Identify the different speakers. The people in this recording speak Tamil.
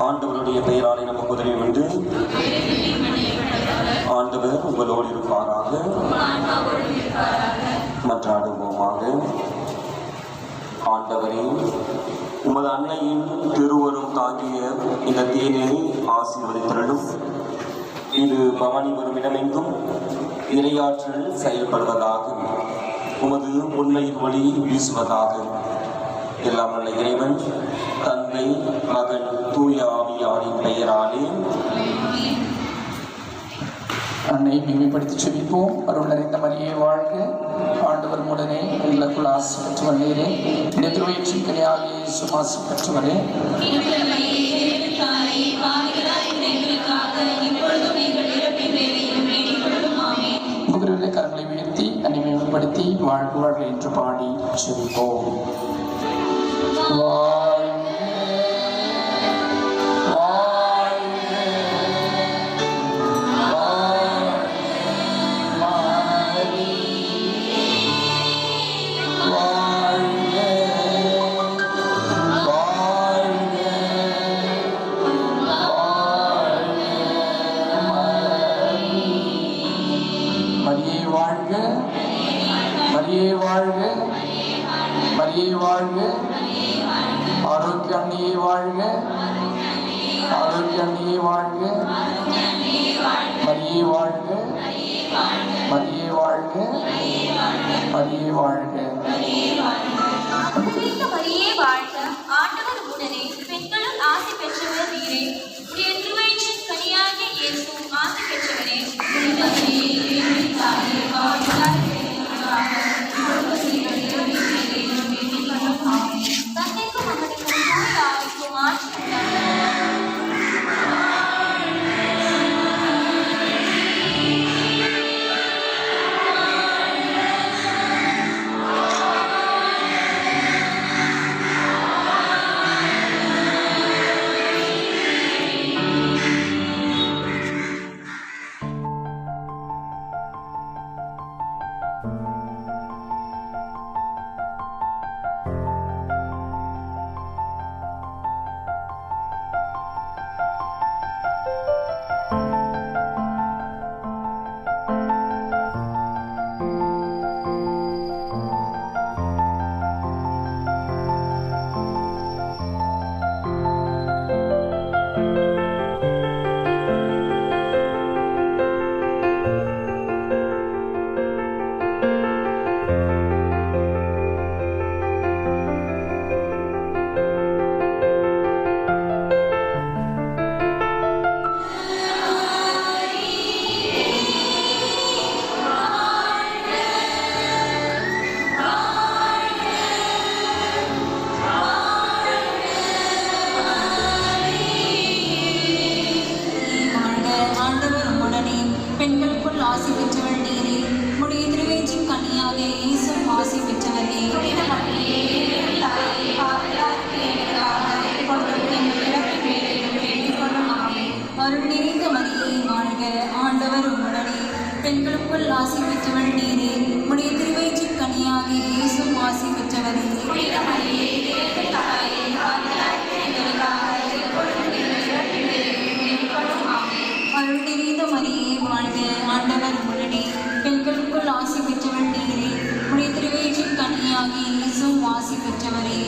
Speaker 1: ஆண்டவருடைய பெயராலே நமக்கு உதவி உண்டு. ஆண்டவர் உங்களோடு இருப்பாராக. மன்றாடுவோமாக. ஆண்டவரே உமது அன்னையின் திருவரும் தாங்கிய இந்த தேனை ஆசீர்வதித்திரளும். இது பவானி வரும் இடமெங்கும் இரையாற்றல் செயல்படுவதாக உமது உண்மையின் ஒளி வீசுவதாக எல்லாம் நல்ல இறைவன் தந்தை மகன் தூய ஆவியாரின் பெயராலே.
Speaker 2: அன்னை மேம்படுத்தி செவிப்போம் அருள் நிறைந்த மரியே வாழ்க. ஆண்டவர் உடனே உள்ளக்குள் ஆசி பெற்று நீரே. எதிர்வயிற்றின் கிடையாகிய சுமாசு பெற்றவரே முதிரிலே கரங்களை உயர்த்தி அன்னை மேம்படுத்தி வாழ்க வாழ்க என்று பாடி செவிப்போம் வாழ்க மரியே வாழ்க
Speaker 3: புனித மரியே வாழ்க ஆண்டவர் உடனே பெண்களும் ஆசி பெற்றவர் நீரே. உடைய திருவயிற்றின் கனியாகிய இயேசுவும் ஆசி பெற்றவரே. புனித மரியே,
Speaker 4: பெண்களுக்குள் ஆசி பெற்றவள் நீரே. உடைய திருவேற்றின் கன்னியாக இயேசும் ஆசி பெற்றவரே.
Speaker 3: புனித
Speaker 4: அருள் நிறைந்த மரியே வாழ்க ஆண்டவர் உடனே பெண்களுக்குள் ஆசி பெற்றவள் நீரே. உடைய திருவேற்றின் கனியாகி இயேசும் ஆசி பெற்றவரே.